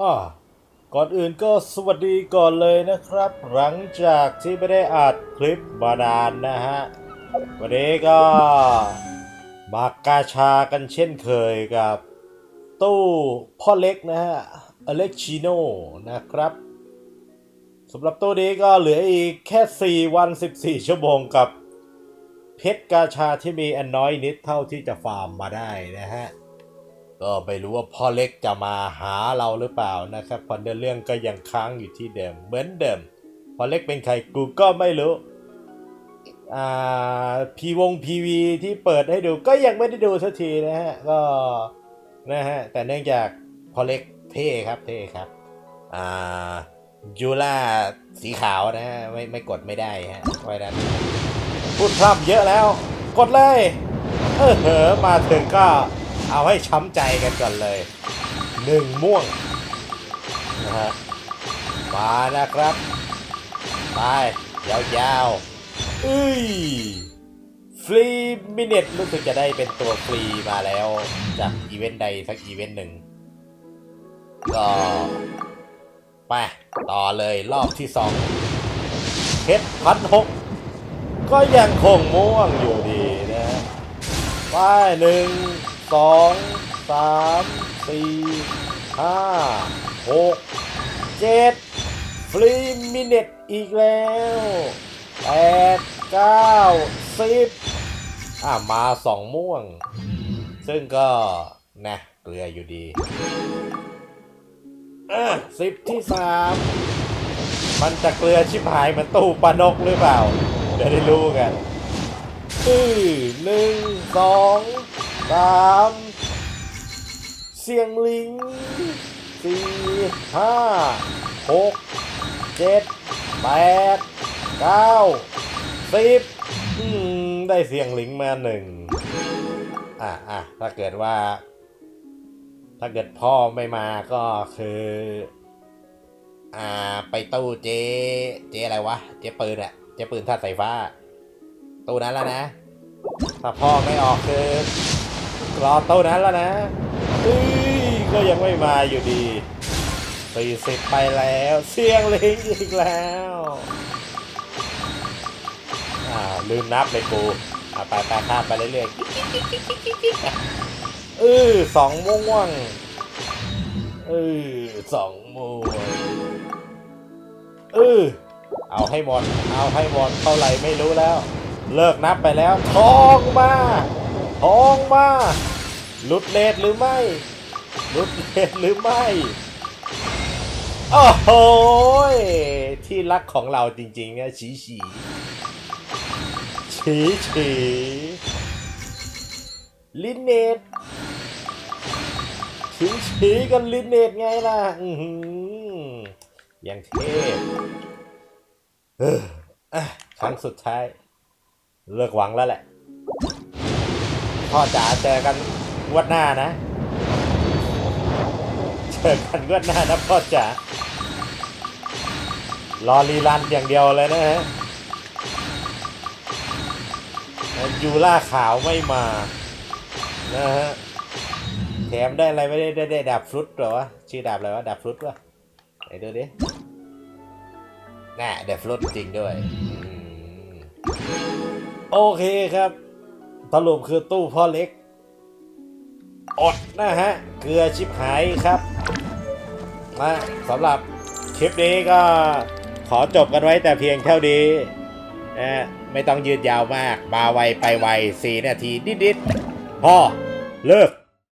อ่าก่อนอื่นก็สวัสดีก่อนเลยนะครับ หลังจากที่ไม่ได้อัดคลิปมานานนะฮะ วันนี้ก็มากาชากันเช่นเคยกับ ตู้พ่อเล็กนะฮะ อเล็กชิโนนะครับสำหรับตู้นี้ก็เหลืออีกแค่ 4 วัน 14 ชั่วโมงกับ เพชรกาชาที่มีอันน้อยนิดเท่าที่จะฟาร์มมาได้นะฮะ ก็ไม่รู้ว่าพ่อเล็กจะมาหาเราหรือเปล่านะครับพอเดินเรื่องก็ยังค้างอยู่ที่เดิมเหมือนเดิมพ่อเล็กเป็นใครกูก็ไม่รู้อ่าพีวงพีวีที่เปิดให้ดูก็ยังไม่ได้ดูสักทีนะฮะก็นะฮะแต่เนื่องจากพ่อเล็กเท่ครับเท่ครับอ่ายูล่าสีขาวนะฮะไม่ไม่กดไม่ได้ฮะไว้นั้นพูดพร่ำเยอะแล้ว กดเลยเออเหอมาถึงก็ เอาให้ช้ำใจกันก่อนเลยหนึ่งม่วงนะฮะมานะครับ ไป ยาวๆอุ้ยฟรีมินิทรู้สึกจะได้เป็นตัวฟรีมาแล้วจากอีเวนต์ใดสักอีเวนต์หนึ่งก็ไปต่อเลยรอบที่สองเพชรพันหกก็ยังคงม่วงอยู่ดีนะฮะไปหนึ่ง สองสามสี่ห้าหกเจ็ดฟรีมินิทอีกแล้วแปดเก้าสิบอะมาสองม่วง ซึ่งก็นะเกลืออยู่ดีอะสิบที่สามมันจะเกลือชิบหายเหมันตู้ปลานกหรือเปล่า เดี๋ยวได้รู้กันหนึ่งสอง สามเสียงลิงสี่ห้าหกเจ็ดแปดเก้าสิบได้เสียงลิงมาหนึ่งอะอะถ้าเกิดว่า ถ้าเกิดพ่อไม่มาก็คือ อ่า ไปตู้เจเจอะไรวะ เจปืนอะเจปืนท่าตุไฟฟ้า ตู้นั้นแล้วนะ ถ้าพ่อไม่ออกคือ รอตู้นั้นแล้วนะอุ้ยก็ยังไม่มาอยู่ดีสี่สิบไปแล้วเสี่ยงลิงอีกแล้วอ่าลืมนับเลยกูอ่าไปไปข้ามไปเรื่อยๆเออสองม่วงเออสองม่วงเออเอาให้หมด เอาให้หมดเท่าไหร่ไม่รู้แล้ว เลิกนับไปแล้วทองมา ทองมาหลุดเลทหรือไม่หลุดเลทหรือไม่โอ้โหยที่รักของเราจริงๆเนี่ยฉีฉีฉีฉีลินเนตฉีฉีกันลินเนตไงล่ะอย่างเทพครั้งสุดท้าย เลิกหวังแล้วแหละ พ่อจ๋าเจอกันวดหน้านะ เจอกันวดหน้านะพ่อจ๋ารอรีรันอย่างเดียวเลยนะฮะยูล่าขาวไม่มานะฮะแถมได้อะไรไม่ได้ได้ได้ดาบฟรุตเหรอวะชื่อดาบอะไรวะดาบฟรุตวะไหนดูดิน่ะดาบฟรุตจริงด้วย โอเคครับ สรุปคือตู้พ่อเล็ก อดนะฮะ เกลือชิบหายครับมาสำหรับคลิปนี้ก็ขอจบกันไว้แต่เพียงเท่านี้นะไม่ต้องยืดยาวมาก มาไวไปไวสี่นาทีนิดๆพอเลิก